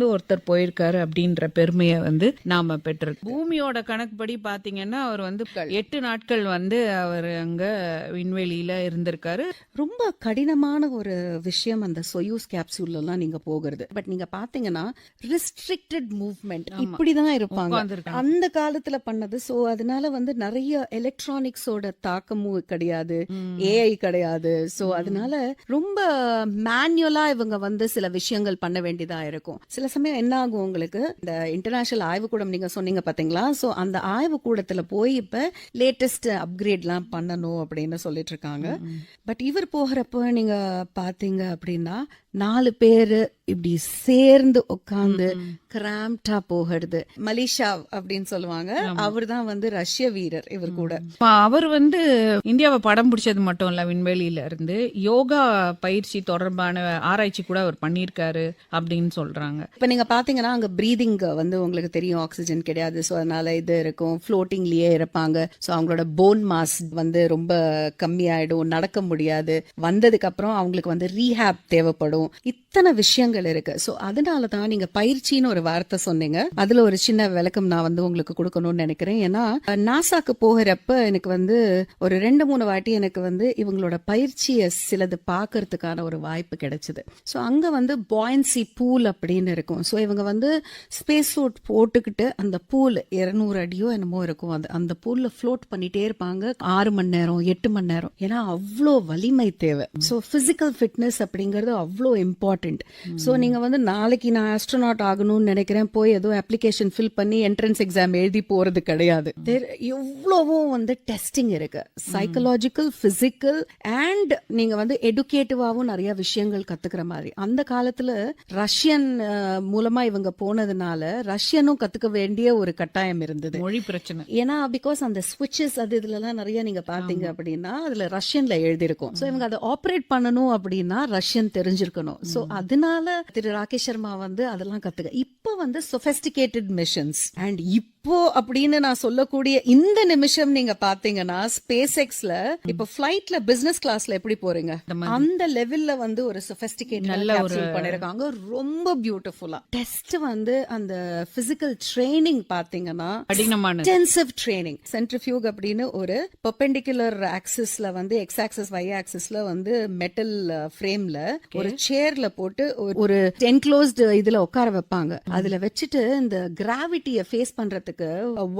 ஒருத்தர் போயிருக்காரு அப்படின்ற பெருமையை வந்து நாம பெற்றிருக்கோம். பூமியோட கணக்குப்படி பாத்தீங்கன்னா அவர் வந்து எட்டு நாட்கள் வந்து அவர் அங்க விண்வெளியில இருந்திருக்காரு. ரொம்ப கடினமான ஒரு விஷயம் அந்த சொயூஸ் கேப்சூல்ல எல்லாம் நீங்க போகிறது. பட் நீங்க பாத்தீங்கன்னா ரெஸ்ட்ரிக்டட் மூவ்மெண்ட் இப்படிதான் இருப்பாங்க. அந்த காலத்துல பண்ணது. சோ அதனால வந்து நிறைய எலக்ட்ரானிக்ஸோட தாக்கமும் கிடையாது. ஏஐ கிடையாது. சோ அதனால ரொம்ப மேனுவலா இவங்க வந்து சில விஷயங்கள் பண்ண வேண்டியதா இருக்கும். சில சமயம் என்ன ஆகும் உங்களுக்கு? இந்த இன்டர்நேஷனல் ஆய்வுக்கூடம் நீங்க சொன்னீங்க பாத்தீங்களா? சோ அந்த ஆய்வுக்கூடத்துல போய் இப்ப லேட்டஸ்ட் அப்கிரேட்லாம் பண்ணணும் அப்படின்னு சொல்லிட்டு இருக்காங்க. பட் இவர் போகிறப்ப நீங்க பாத்தீங்க அப்படின்னா நாலு பேரு இப்படி சேர்ந்து உட்கார்ந்து கிராம்டா போகிறது. மலேசியா அப்படின்னு சொல்லுவாங்க. அவர் தான் வந்து ரஷ்ய வீரர் இவர் கூட. அவர் வந்து இந்தியாவை படம் பிடிச்சது மட்டும் இல்ல விண்வெளியில இருந்து யோகா பயிற்சி தொடர்பான ஆராய்ச்சி கூட அவர் பண்ணியிருக்காரு அப்படின்னு சொல்றாங்க. இப்ப நீங்க பாத்தீங்கன்னா அங்க பிரீதிங் வந்து உங்களுக்கு தெரியும். ஆக்சிஜன் கிடையாது. சோ அதனால இது இருக்கும். ஃப்ளோட்டிங்லயே இருப்பாங்க. சோ அவங்களோட போன் மாஸ் வந்து ரொம்ப கம்மியாயிடும். நடக்க முடியாது. வந்ததுக்கு அப்புறம் அவங்களுக்கு வந்து ரீஹேப் தேவைப்படும். இத்தனை விஷயங்கள் இருக்கு. சோ அதனால தான் நீங்க பயிற்சின்னு ஒரு வார்த்தை சொன்னீங்க. அதுல ஒரு சின்ன விளக்கம் நான் வந்து உங்களுக்கு கொடுக்கணும்னு நினைக்கிறேன். ஏன்னா நாசாக்கு போகிறப்ப எனக்கு வந்து ஒரு ரெண்டு மூணு வாட்டி எனக்கு வந்து இவங்களோட பயிற்சியை சிலது பார்க்கறதுக்கான ஒரு வாய்ப்பு கிடைச்சது. ஸோ அங்க வந்து பாயின்சி பூல் அப்படின்னு இருக்கும். ஸோ இவங்க வந்து ஸ்பேஸ் சூட் போட்டுக்கிட்டு அந்த பூல் இருநூறு அடியோ என்னமோ இருக்கும். அது அந்த பூல்ல ஃப்ளோட் பண்ணிட்டே இருப்பாங்க. ஆறு மணி நேரம் எட்டு மணி நேரம். ஏன்னா அவ்வளோ வலிமை தேவை. ஸோ பிசிக்கல் ஃபிட்னஸ் அப்படிங்கிறது அவ்வளோ இம்பார்ட்டன்ட் ஸோ நீங்க வந்து நாளைக்கு நான் ஆஸ்ட்ரோநாட் ஆகணும்னு நினைக்கிறேன். போய் ஏதோ அப்ளிகேஷன் ஃபில் பண்ணி என்ட்ரன்ஸ் எக்ஸாம் எழுதி போறது கிடையாது. எவ்வளவோ வந்து டெஸ்டிங் இருக்கு. சைக்கலாஜிக்கல் பிசிக்கல் அண்ட் நீங்க வந்து எடுகேட்டிவாவும் நிறைய விஷயங்கள் கத்துக்கிற மாதிரி. அந்த காலத்துல ரஷ்யன் அஹ், மூலமா இவங்க போனதுனால ரஷ்யனும் கத்துக்க வேண்டிய ஒரு கட்டாயம் இருந்தது. மொழி பிரச்சனை. ஏன்னா பிகாஸ் அந்த ஸ்விட்சஸ் அது இதுல எல்லாம் நிறைய நீங்க பாத்தீங்க அப்படின்னா அதுல ரஷ்யன்ல எழுதியிருக்கும். சோ இவங்க அதை ஆப்ரேட் பண்ணணும் அப்படின்னா ரஷ்யன் தெரிஞ்சிருக்கணும். சோ அதனால திரு ராகேஷ் சர்மா வந்து அதெல்லாம் கத்துக்க. இப்ப வந்து சொஃபெஸ்டிகேட்டட் மிஷன்ஸ் அண்ட் இப்போ அப்படின்னு நான் சொல்லக்கூடிய இந்த நிமிஷம் நீங்க பாத்தீங்கன்னா ஸ்பேஸ் எக்ஸ்ல இப்ப பிளைட்ல பிசினஸ் கிளாஸ்ல எப்படி போறீங்க? அந்த லெவல்ல வந்து ஒரு சொபஸ்டிகேட்டட் நல்ல பண்ணிருக்காங்க. ரொம்ப பியூட்டிஃபுல்லா டெஸ்ட் வந்து அந்த பிசிக்கல் ட்ரைனிங் பாத்தீங்கன்னா இன்டென்சிவ் ட்ரைனிங் சென்ட்ரிஃபியூக் அப்படின்னு ஒரு பெர்பெண்டிகுலர் ஆக்சிஸ்ல வந்து எக்ஸ் ஆக்சிஸ் y ஆக்சிஸ்ல வந்து மெட்டல் ஃப்ரேம்ல ஒரு சேர்ல போட்டு ஒரு- ஒரு என்க்ளோஸ்டு இதுல உட்கார வைப்பாங்க. அதுல வச்சுட்டு இந்த கிராவிட்டிய ஃபேஸ் பண்றதுக்கு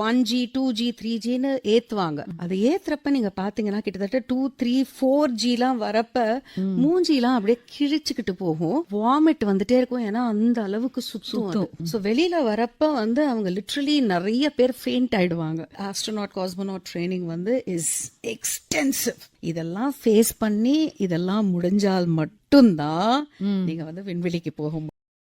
one G two G three ஜின்னு ஏத்துவாங்க. அது ஏத்துறப்ப நீங்க பாத்தீங்கன்னா கிட்டத்தட்ட டூ த்ரீ ஃபோர் ஜிலாம் வரப்ப மூஞ்சிலாம் அப்படியே கிழிச்சுக்கிட்டு போகும். வாமிட் வந்துட்டே இருக்கும். ஏன்னா அந்த அளவுக்கு சுத்தும் சோ வெளியில வரப்ப வந்து அவங்க லிட்ரலி நிறைய பேர் ஃபெயிண்ட் ஆயிடுவாங்க. ஆஸ்ட்ரோநாட் காஸ்மோனாட் ட்ரைனிங் வந்து இஸ் எக்ஸ்டென்சிவ் இதெல்லாம் ஃபேஸ் பண்ணி இதெல்லாம் முடிஞ்சால் மட்டும்தான் நீங்க வந்து விண்வெளிக்கு போக முடியும்